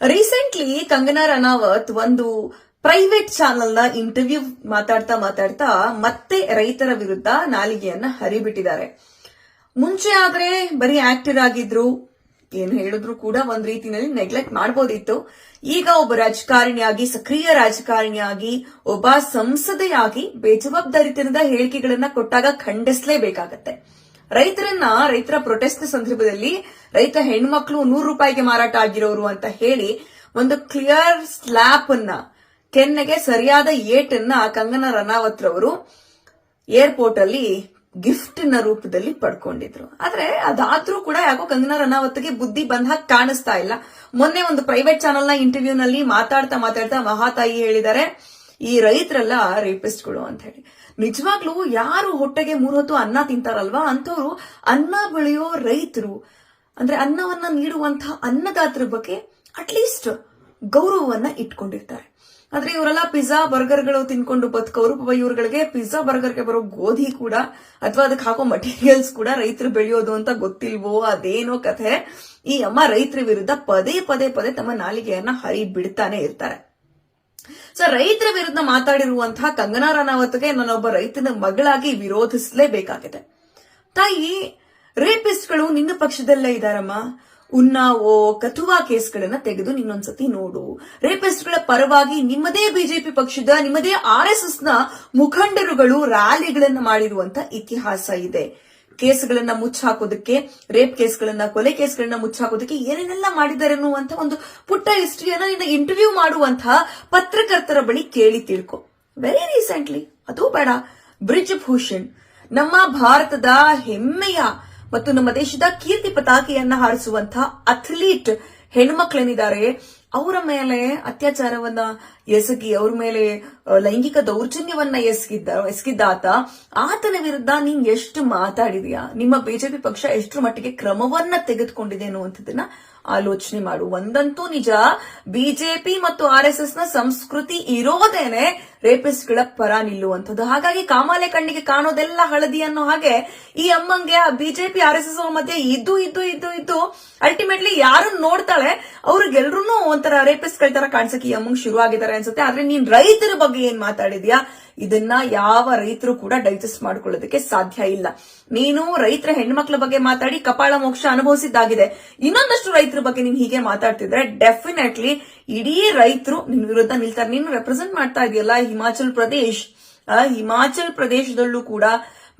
Recently Kangana ರನಾವತ್ ಒಂದು private ಚಾನೆಲ್ನ interview ಮಾತಾಡ್ತಾ ಮಾತಾಡ್ತಾ ಮತ್ತೆ ರೈತರ ವಿರುದ್ಧ ನಾಲಿಗೆಯನ್ನ ಹರಿಬಿಟ್ಟಿದ್ದಾರೆ. ಮುಂಚೆ ಆದ್ರೆ ಬರೀ ಆಕ್ಟರ್ ಆಗಿದ್ರು, ಏನು ಹೇಳಿದ್ರು ಕೂಡ ಒಂದ್ ರೀತಿನಲ್ಲಿ ನೆಗ್ಲೆಕ್ಟ್ ಮಾಡಬಹುದಿತ್ತು ಈಗ ಒಬ್ಬ ರಾಜಕಾರಣಿಯಾಗಿ, ಸಕ್ರಿಯ ರಾಜಕಾರಣಿಯಾಗಿ, ಒಬ್ಬ ಸಂಸದೆಯಾಗಿ ಬೇಜವಾಬ್ದಾರಿತನದ ಹೇಳಿಕೆಗಳನ್ನ ಕೊಟ್ಟಾಗ ಖಂಡಿಸಲೇಬೇಕಾಗತ್ತೆ. ರೈತರನ್ನ ರೈತರ ಪ್ರೊಟೆಸ್ಟ್ ಸಂದರ್ಭದಲ್ಲಿ ರೈತ ಹೆಣ್ಮಕ್ಳು ನೂರು ರೂಪಾಯಿಗೆ ಮಾರಾಟ ಆಗಿರೋರು ಅಂತ ಹೇಳಿ ಒಂದು ಕ್ಲಿಯರ್ ಸ್ಲ್ಯಾಪ್ ಅನ್ನ, ಕೆನ್ನೆಗೆ ಸರಿಯಾದ ಏಟನ್ನ ಕಂಗನಾ ರನಾವತ್ ರವರು ಏರ್ಪೋರ್ಟ್ ಅಲ್ಲಿ ಗಿಫ್ಟ್ನ ರೂಪದಲ್ಲಿ ಪಡ್ಕೊಂಡಿದ್ರು. ಆದ್ರೆ ಅದಾದ್ರೂ ಕೂಡ ಯಾಕೋ ಕಂಗನಾ ರನಾವತ್ಗೆ ಬುದ್ಧಿ ಬಂದ ಹಾಗೆ ಕಾಣಿಸ್ತಾ ಇಲ್ಲ. ಮೊನ್ನೆ ಒಂದು ಪ್ರೈವೇಟ್ ಚಾನೆಲ್ನ ಇಂಟರ್ವ್ಯೂ ನಲ್ಲಿ ಮಾತಾಡ್ತಾ ಮಾತಾಡ್ತಾ ಮಹಾತಾಯಿ ಹೇಳಿದ್ದಾರೆ, ಈ ರೈತರೆಲ್ಲ ರೇಪಿಸ್ಟ್ಗಳು ಅಂತ ಹೇಳಿ. ನಿಜವಾಗ್ಲೂ ಯಾರು ಹೊಟ್ಟೆಗೆ ಮೂರು ಹೊತ್ತು ಅನ್ನ ತಿಂತಾರಲ್ವಾ? ಅಂಥವ್ರು ಅನ್ನ ಬೆಳೆಯೋ ರೈತರು, ಅಂದ್ರೆ ಅನ್ನವನ್ನ ನೀಡುವಂತಹ ಅನ್ನದಾತರ ಬಗ್ಗೆ ಅಟ್ಲೀಸ್ಟ್ ಗೌರವವನ್ನ ಇಟ್ಕೊಂಡಿರ್ತಾರೆ. ಆದ್ರೆ ಇವರೆಲ್ಲ ಪಿಜ್ಜಾ ಬರ್ಗರ್ಗಳು ತಿನ್ಕೊಂಡು ಬದುಕೋರು ಇವ್ರುಗಳಿಗೆ ಪಿಜ್ಜಾ ಬರ್ಗರ್ಗೆ ಬರೋ ಗೋಧಿ ಕೂಡ, ಅಥವಾ ಅದಕ್ಕೆ ಹಾಕೋ ಮಟೀರಿಯಲ್ಸ್ ಕೂಡ ರೈತರು ಬೆಳೆಯೋದು ಅಂತ ಗೊತ್ತಿಲ್ವೋ? ಅದೇನೋ ಕಥೆ. ಈ ಅಮ್ಮ ರೈತರ ವಿರುದ್ಧ ಪದೇ ಪದೇ ಪದೇ ತಮ್ಮ ನಾಲಿಗೆಯನ್ನ ಹರಿ ಬಿಡ್ತಾನೆ ಇರ್ತಾರೆ. ಸೊ ರೈತರ ವಿರುದ್ಧ ಮಾತಾಡಿರುವಂತಹ ಕಂಗನಾ ರಾಣಾವತ್ಗೆ ನಾನೊಬ್ಬ ರೈತನ ಮಗಳಾಗಿ ವಿರೋಧಿಸಲೇಬೇಕಾಗಿದೆ. ತಾಯಿ, ರೇಪಿಸ್ಟ್ಗಳು ನಿನ್ನ ಪಕ್ಷದಲ್ಲೇ ಇದಾರಮ್ಮ. ಉನ್ನಾವೋ ಕಥುವಾ ಕೇಸ್ಗಳನ್ನ ತೆಗೆದು ನಿನ್ನೊಂದ್ಸತಿ ನೋಡು. ರೇಪಿಸ್ಟ್ಗಳ ಪರವಾಗಿ ನಿಮ್ಮದೇ ಬಿಜೆಪಿ ಪಕ್ಷದ, ನಿಮ್ಮದೇ ಆರ್ ಎಸ್ ಎಸ್ನ ಮುಖಂಡರುಗಳು ರ್ಯಾಲಿಗಳನ್ನ ಮಾಡಿರುವಂತ ಇತಿಹಾಸ ಇದೆ. ಕೇಸ್ಗಳನ್ನ ಮುಚ್ಚಾಕೋದಕ್ಕೆ, ರೇಪ್ ಕೇಸ್ಗಳನ್ನ, ಕೊಲೆ ಕೇಸ್ಗಳನ್ನ ಮುಚ್ಚಾಕೋದಕ್ಕೆ ಏನೇನೆಲ್ಲ ಮಾಡಿದ್ದಾರೆ ಅನ್ನುವಂತ ಒಂದು ಪುಟ್ಟ ಹಿಸ್ಟ್ರಿಯನ್ನ ನಿನ್ನ ಇಂಟರ್ವ್ಯೂ ಮಾಡುವಂತಹ ಪತ್ರಕರ್ತರ ಬಳಿ ಕೇಳಿ ತಿಳ್ಕೊ. ವೆರಿ ರೀಸೆಂಟ್ಲಿ ಅದು ಬೇಡ. ಬ್ರಿಜ್ ಭೂಷಣ್ ನಮ್ಮ ಭಾರತದ ಹೆಮ್ಮೆಯ ಮತ್ತು ನಮ್ಮ ದೇಶದ ಕೀರ್ತಿ ಪತಾಕೆಯನ್ನ ಹಾರಿಸುವಂತಹ ಅಥ್ಲೀಟ್ ಹೆಣ್ಮಕ್ಳೇನಿದ್ದಾರೆ. ಅವರ ಮೇಲೆ ಅತ್ಯಾಚಾರವನ್ನ ಎಸಗಿ, ಅವ್ರ ಮೇಲೆ ಲೈಂಗಿಕ ದೌರ್ಜನ್ಯವನ್ನ ಎಸಗಿದ್ದ ಎಸಗಿದ್ದ ಆತ ಆತನ ವಿರುದ್ಧ ನೀನ್ ಎಷ್ಟು ಮಾತಾಡಿದ್ಯಾ? ನಿಮ್ಮ ಬಿಜೆಪಿ ಪಕ್ಷ ಎಷ್ಟು ಮಟ್ಟಿಗೆ ಕ್ರಮವನ್ನ ತೆಗೆದುಕೊಂಡಿದೆ ಅನ್ನುವಂಥದ್ದನ್ನ ಆಲೋಚನೆ ಮಾಡು. ಒಂದಂತೂ ನಿಜ, ಬಿಜೆಪಿ ಮತ್ತು ಆರ್ ಎಸ್ ಎಸ್ನ ಸಂಸ್ಕೃತಿ ಇರೋದೇನೆ ರೇಪಿಸ್ಟ್ಗಳ ಪರ ನಿಲ್ಲುವಂಥದ್ದು. ಹಾಗಾಗಿ ಕಾಮಾಲೆ ಕಣ್ಣಿಗೆ ಕಾಣೋದೆಲ್ಲ ಹಳದಿ ಅನ್ನೋ ಹಾಗೆ ಈ ಅಮ್ಮಂಗೆ, ಆ ಬಿಜೆಪಿ, ಆರ್ ಎಸ್ ಎಸ್ ಮಧ್ಯೆ ಇದ್ದು ಇದ್ದು ಇದ್ದು ಇದ್ದು ಅಲ್ಟಿಮೇಟ್ಲಿ ಯಾರು ನೋಡ್ತಾಳೆ ಅವ್ರಿಗೆಲ್ಲರೂ ಒಂಥರ ರೇಪಿಸ್ಟ್ಗಳ ತರ ಕಾಣಿಸಕ್ಕೆ ಈ ಅಮ್ಮಂಗ್ ಶುರು ಆಗಿದ್ದಾರೆ ಅನ್ಸುತ್ತೆ. ಆದ್ರೆ ನೀನ್ ರೈತರ ಬಗ್ಗೆ ಏನ್ ಮಾತಾಡಿದ್ಯಾ? ಇದನ್ನ ಯಾವ ರೈತರು ಕೂಡ ಡೈಜೆಸ್ಟ್ ಮಾಡ್ಕೊಳ್ಳೋದಕ್ಕೆ ಸಾಧ್ಯ ಇಲ್ಲ. ನೀನು ರೈತರ ಹೆಣ್ಮಕ್ಳ ಬಗ್ಗೆ ಮಾತಾಡಿ ಕಪಾಳ ಮೋಕ್ಷ ಅನುಭವಿಸಿದ್ದಾಗಿದೆ. ಇನ್ನೊಂದಷ್ಟು ರೈತರ ಬಗ್ಗೆ ನೀನ್ ಹೀಗೆ ಮಾತಾಡ್ತಿದ್ರೆ ಡೆಫಿನೆಟ್ಲಿ ಇಡೀ ರೈತರು ನಿನ್ ವಿರುದ್ಧ ನಿಲ್ತಾರೆ. ನೀನು ರೆಪ್ರೆಸೆಂಟ್ ಮಾಡ್ತಾ ಇದೆಯಲ್ಲ ಹಿಮಾಚಲ್ ಪ್ರದೇಶ್. ಹಿಮಾಚಲ್ ಪ್ರದೇಶದಲ್ಲೂ ಕೂಡ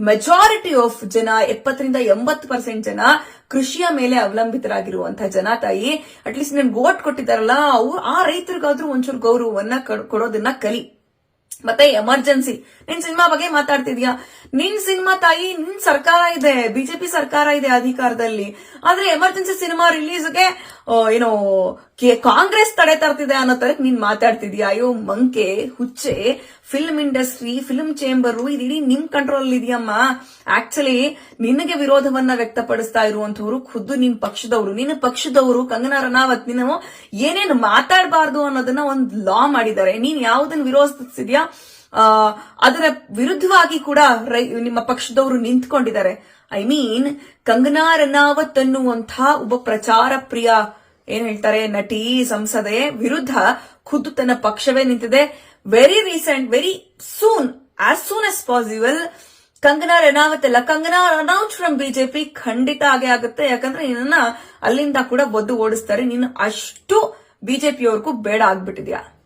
ಮೆಜಾರಿಟಿ ಆಫ್ ಜನ, ಎಪ್ಪತ್ತರಿಂದ ಎಂಬತ್ತು ಪರ್ಸೆಂಟ್ ಜನ ಕೃಷಿಯ ಮೇಲೆ ಅವಲಂಬಿತರಾಗಿರುವಂತಹ ಜನ ತಾಯಿ. ಅಟ್ಲೀಸ್ಟ್ ನೀನ್ ಗೋಟ್ ಕೊಟ್ಟಿದ್ದಾರಲ್ಲ, ಅವ್ರು ಆ ರೈತರಿಗಾದ್ರೂ ಒಂಚೂರು ಗೌರವವನ್ನ ಕಡ್- ಕೊಡೋದನ್ನ ಕಲಿ. ಮತ್ತೆ ಎಮರ್ಜೆನ್ಸಿ ನಿನ್ ಸಿನಿಮಾ ಬಗ್ಗೆ ಮಾತಾಡ್ತಿದ್ಯಾ? ನಿನ್ ಸಿನಿಮಾ ತಾಯಿ ನಿನ್ ಸರ್ಕಾರ ಇದೆ, ಬಿಜೆಪಿ ಸರ್ಕಾರ ಇದೆ ಅಧಿಕಾರದಲ್ಲಿ. ಆದ್ರೆ ಎಮರ್ಜೆನ್ಸಿ ಸಿನಿಮಾ ರಿಲೀಸ್ಗೆ ಏನೋ, ಕೆ- ಕಾಂಗ್ರೆಸ್ ತಡೆ ತರ್ತಿದೆ ಅನ್ನೋ ತರ ನೀನ್ ಮಾತಾಡ್ತಿದ್ಯಾ? ಅಯ್ಯೋ, ಮಂಕೆ, ಹುಚ್ಚೆ. ಫಿಲ್ಮ್ ಇಂಡಸ್ಟ್ರಿ ಫಿಲ್ಮ್ ಚೇಂಬರ್ ಇದಿಡೀ ನಿಮ್ ಕಂಟ್ರೋಲ್ ಇದೆಯಮ್ಮ. ಆಕ್ಚುಲಿ ನಿನಗೆ ವಿರೋಧವನ್ನ ವ್ಯಕ್ತಪಡಿಸ್ತಾ ಇರುವಂತವ್ರು ಖುದ್ದು ನಿಮ್ ಪಕ್ಷದವರು. ನಿನ್ನ ಪಕ್ಷದವರು ಕಂಗನಾ ರನಾವತ್ ನೀನು ಏನೇನು ಮಾತಾಡಬಾರ್ದು ಅನ್ನೋದನ್ನ ಒಂದು ಲಾ ಮಾಡಿದ್ದಾರೆ. ನೀನ್ ಯಾವ್ದನ್ನ ವಿರೋಧಿಸ್ತಿದ್ಯಾ? ಆ, ಅದರ ವಿರುದ್ಧವಾಗಿ ಕೂಡ ನಿಮ್ಮ ಪಕ್ಷದವರು ನಿಂತ್ಕೊಂಡಿದ್ದಾರೆ. ಐ ಮೀನ್ ಕಂಗನಾ ರನಾವತ್ ಅನ್ನುವಂತಹ ಒಬ್ಬ ಪ್ರಚಾರ ಪ್ರಿಯ ಏನ್ ಹೇಳ್ತಾರೆ ನಟಿ ಸಂಸದೆ ವಿರುದ್ಧ ಖುದ್ದು ತನ್ನ ಪಕ್ಷವೇ ನಿಂತಿದೆ. Very recent very soon as soon as possible Kangana Ranawat ಅಲ್ಲ ಕಂಗನಾ ರನೌಟ್ ಫ್ರಮ್ ಬಿಜೆಪಿ ಖಂಡಿತ ಆಗೇ ಆಗುತ್ತೆ. ಯಾಕಂದ್ರೆ ನಿನ್ನ ಅಲ್ಲಿಂದ ಕೂಡ ಒದ್ದು ಓಡಿಸ್ತಾರೆ. ನೀನು ಅಷ್ಟು ಬಿಜೆಪಿಯವ್ರಿಗೂ ಬೇಡ ಆಗ್ಬಿಟ್ಟಿದ್ಯಾ?